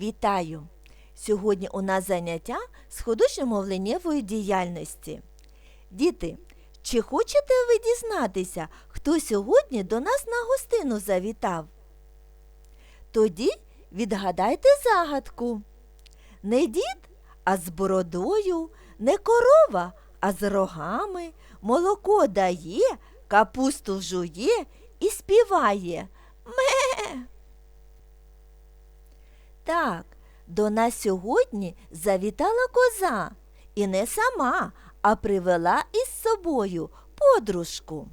Вітаю! Сьогодні у нас заняття з художньо-мовленнєвої діяльності. Діти, чи хочете ви дізнатися, хто сьогодні до нас на гостину завітав? Тоді відгадайте загадку. Не дід, а з бородою, не корова, а з рогами, молоко дає, капусту жує і співає. Так, до нас сьогодні завітала коза. І не сама, а привела із собою подружку.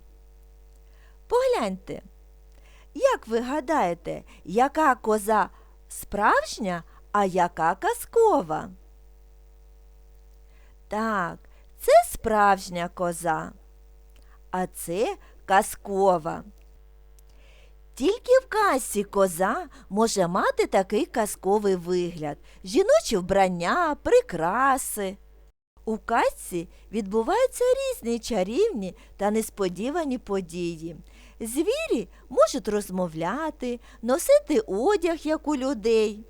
Погляньте, як ви гадаєте, яка коза справжня, а яка казкова? Так, це справжня коза, а це казкова. Тільки в касі коза може мати такий казковий вигляд жіночі вбрання, прикраси. У казці відбуваються різні чарівні та несподівані події. Звірі можуть розмовляти, носити одяг, як у людей.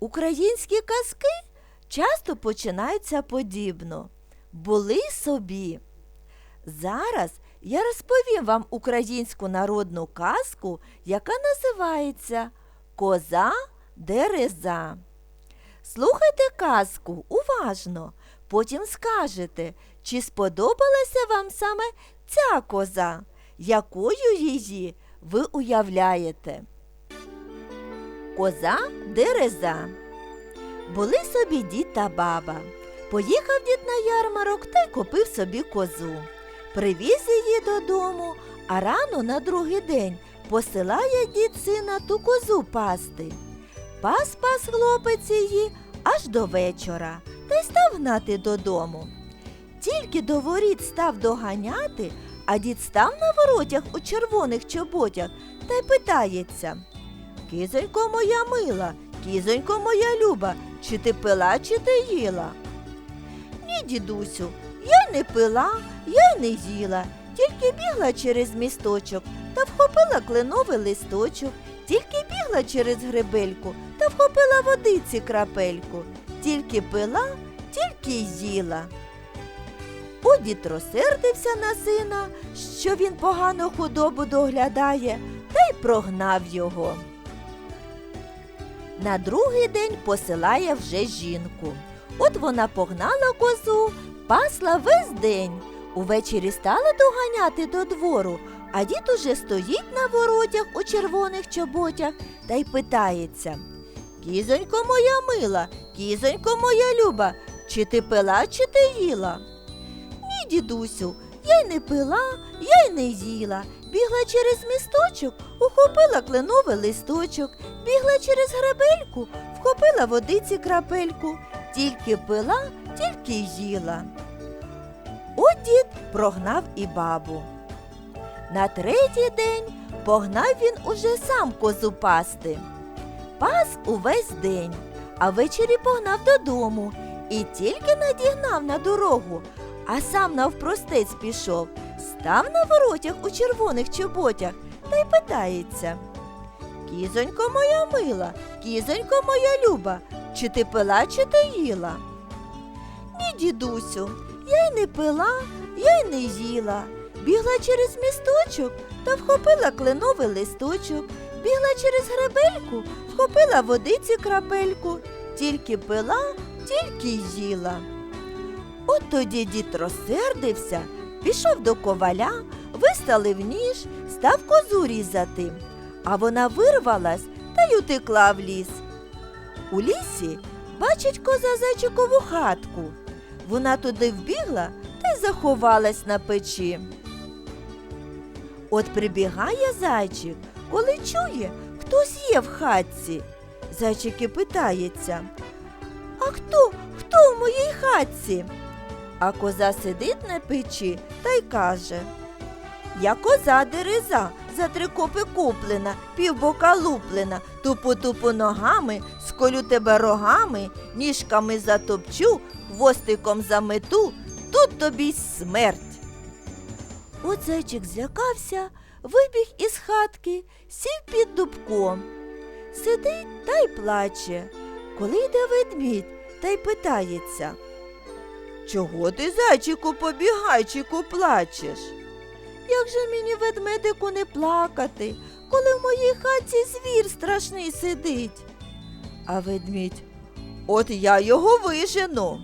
Українські казки часто починаються подібно. Були собі. Зараз я розповім вам українську народну казку, яка називається Коза Дереза. Слухайте казку уважно, потім скажете, чи сподобалася вам саме ця коза, якою її ви уявляєте. Коза Дереза. Були собі дід та баба. Поїхав дід на ярмарок та й купив собі козу. Привіз її додому, а рано на другий день посилає дід сина ту козу пасти. Пас пас хлопець її аж до вечора та й став гнати додому. Тільки до воріт став доганяти, а дід став на воротях у червоних чоботях та й питається Кізонько моя мила, кізонько моя люба, чи ти пила, чи ти їла? Ні, дідусю, я не пила, я й не їла, тільки бігла через місточок та вхопила кленовий листочок, тільки бігла через гребельку та вхопила водиці крапельку, тільки пила, тільки їла. О, дід розсердився на сина, що він погано худобу доглядає, та й прогнав його. На другий день посилає вже жінку. От вона погнала козу, пасла весь день. Увечері стала доганяти до двору, а дід уже стоїть на воротях у червоних чоботях та й питається Кізонько моя мила, кізонько моя люба, чи ти пила, чи ти їла? Ні, дідусю, я й не пила, я й не їла. Бігла через місточок, ухопила кленовий листочок, бігла через гребельку, вхопила водиці крапельку, тільки пила, тільки й їла. От дід прогнав і бабу. На третій день погнав він уже сам козу пасти. Пас увесь день, а ввечері погнав додому і тільки надігнав на дорогу, а сам навпростець пішов, став на воротях у червоних чоботях та й питається. Кізонько моя мила, кізонько моя люба, чи ти пила, чи ти їла? Дідусю, я й не пила, я й не їла. Бігла через місточок та вхопила кленовий листочок, бігла через гребельку, вхопила водиці крапельку, тільки пила, тільки їла. От тоді дід розсердився, пішов до коваля, виставив ніж, став козу різати, а вона вирвалась та й утекла в ліс. У лісі бачить коза зайчикову хатку. Вона туди вбігла та й заховалась на печі. От прибігає зайчик, коли чує, хтось є в хатці. Зайчик і питається А хто, хто в моїй хатці? А коза сидить на печі та й каже Я коза дереза, за три копи куплена, півбока луплена, тупу-тупу ногами, сколю тебе рогами, ніжками затопчу, хвостиком замету, тут тобі й смерть. От зайчик злякався, вибіг із хатки, сів під дубком. сидить та й плаче. Коли йде ведмідь та й питається. Чого ти, зайчику, побігайчику, плачеш? Як же мені ведмедику не плакати, коли в моїй хаті звір страшний сидить? А ведмідь, от я його вижену.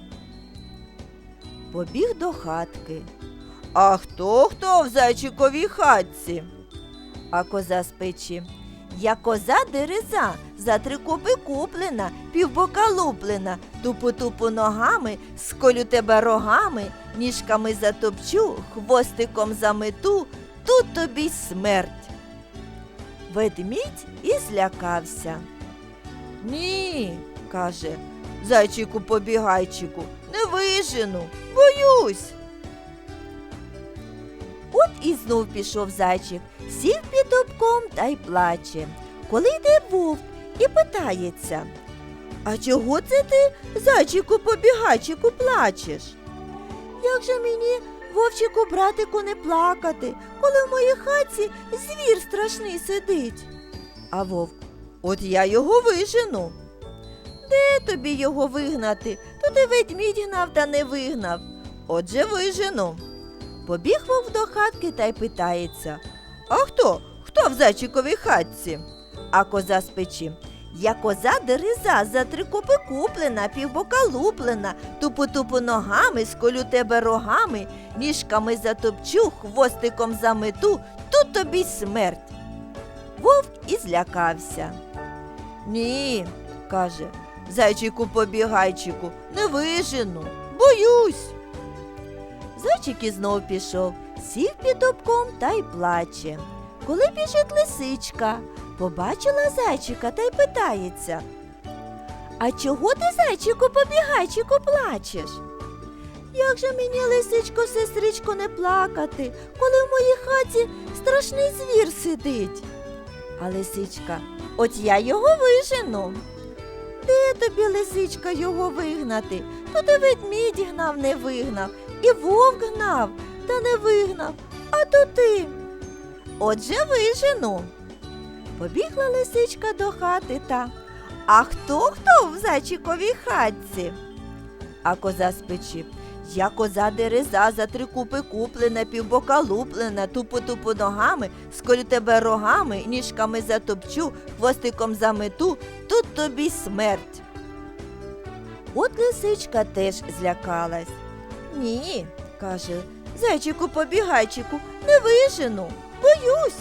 Побіг до хатки. А хто хто в зайчиковій хатці? А коза з печі. Я коза дереза, за три копи куплена, півбока луплена, тупу-тупу ногами, сколю тебе рогами, ніжками затопчу, хвостиком замету, тут тобі смерть. Ведмідь і злякався. Ні, каже, зайчику побігайчику, не вижену, боюсь. І знов пішов зайчик, сів під дубком та й плаче. Коли йде вовк і питається. А чого це ти, зайчику побігайчику, плачеш? Як же мені, вовчику, братику, не плакати, коли в моїй хаті звір страшний сидить? А вовк, от я його вижену. Де тобі його вигнати? То ти ведмідь гнав та не вигнав. Отже, вижену. Побіг вовк до хатки та й питається. А хто? Хто в зайчиковій хатці? А коза з печі. Я коза дереза, за три копи куплена, півбока луплена, тупу-тупу ногами, сколю тебе рогами, ніжками затопчу, хвостиком замету, тут тобі смерть. Вовк і злякався. Ні, каже, зайчику побігайчику, не вижену, боюсь. Зайчик і знов пішов, сів під дубком та й плаче. Коли біжить лисичка, побачила зайчика та й питається. А чого ти, зайчику, побігайчику, плачеш? Як же мені, лисичко, сестричко, не плакати, коли в моїй хаті страшний звір сидить? А лисичка, от я його вижену. Де тобі, лисичка, його вигнати? То ти ведмідь гнав, не вигнав, і вовк гнав, та не вигнав, а то ти. Отже, вижену. Побігла лисичка до хати та. А хто хто в зайчиковій хатці? А коза з печі. Я коза дереза, за три купи куплена, півбока луплена, тупо-тупо ногами, сколю тебе рогами, ніжками затопчу, хвостиком замету, тут тобі смерть. От лисичка теж злякалась. Ні, каже, зайчику побігайчику, не вижену, боюсь.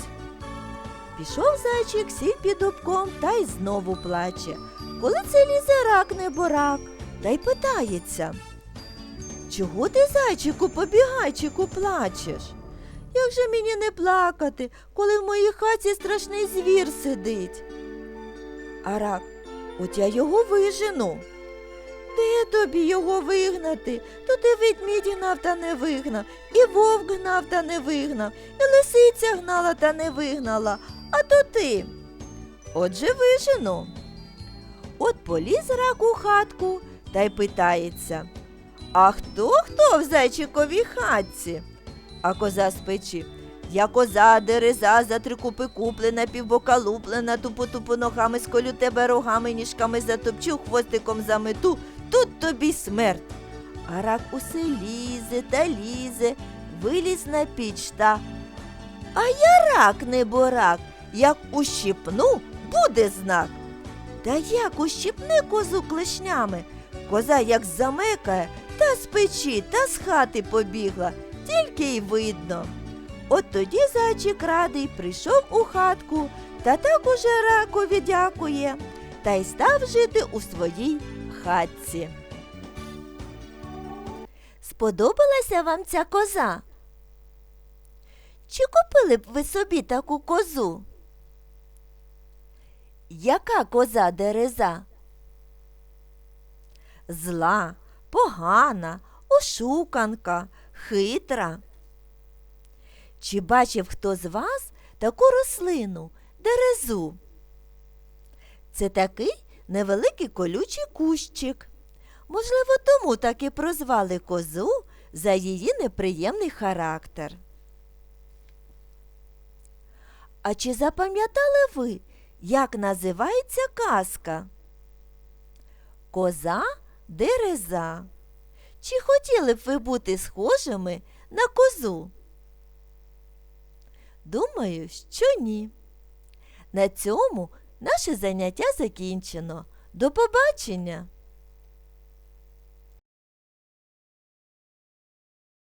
Пішов зайчик, сів під дубком та й знову плаче. Коли це лізе рак не борак, та й питається. Чого ти, зайчику, побігайчику, плачеш? Як же мені не плакати, коли в моїй хаті страшний звір сидить? А рак, от я його вижену. Де тобі його вигнати? То ти ведмідь гнав та не вигнав, і вовк гнав та не вигнав, і лисиця гнала та не вигнала, а то ти. Отже, вижену. От поліз рак у хатку та й питається. А хто хто в зайчиковій хатці? А коза з. Я коза, дереза, за три купи куплена, півбока луплена, тупо-тупо ногами сколю тебе рогами, ніжками затопчу, хвостиком замету, тут тобі смерть. А рак усе лізе та лізе, виліз на піч та. А я рак не борак, як ущипну, буде знак. Та як ущипне козу клешнями, коза як замекає, та з печі, та з хати побігла, тільки й видно. От тоді зайчик радий прийшов у хатку та так уже ракові дякує, та й став жити у своїй хатці. Сподобалася вам ця коза? Чи купили б ви собі таку козу? Яка коза дереза? Зла, погана, ошуканка, хитра. Чи бачив хто з вас таку рослину дерезу? Це такий невеликий колючий кущик. Можливо, тому так і прозвали козу за її неприємний характер. А чи запам'ятали ви, як називається казка? Коза дереза. Чи хотіли б ви бути схожими на козу? Думаю, що ні. На цьому наше заняття закінчено. До побачення!